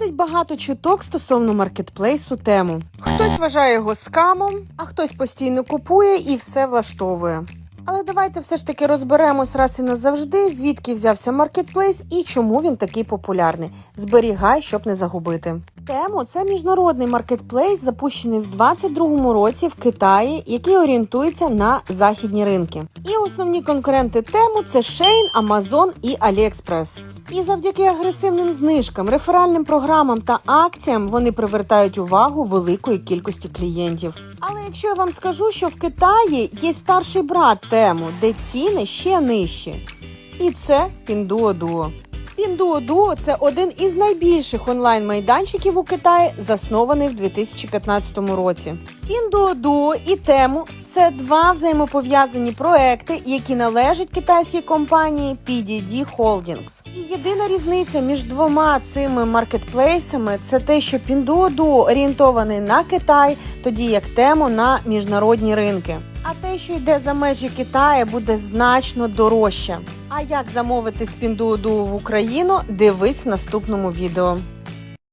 Ходить багато чуток стосовно маркетплейсу тему. Хтось вважає його скамом, а хтось постійно купує і все влаштовує. Але давайте все ж таки розберемось раз і назавжди, звідки взявся маркетплейс і чому він такий популярний. Зберігай, щоб не загубити. Тему це міжнародний маркетплейс, запущений в 2022 році в Китаї, який орієнтується на західні ринки. І основні конкуренти тему це Shein, Amazon і AliExpress. І завдяки агресивним знижкам, реферальним програмам та акціям вони привертають увагу великої кількості клієнтів. Але якщо я вам скажу, що в Китаї є старший брат тему, де ціни ще нижчі, і це Pinduoduo. Pinduoduo – це один із найбільших онлайн-майданчиків у Китаї, заснований в 2015 році. Pinduoduo і Temu – це два взаємопов'язані проекти, які належать китайській компанії PDD Holdings. І єдина різниця між двома цими маркетплейсами це те, що Pinduoduo орієнтований на Китай, тоді як Temu – на міжнародні ринки. А те, що йде за межі Китаю, буде значно дорожче. А як замовити з Pinduoduo в Україну? Дивись в наступному відео.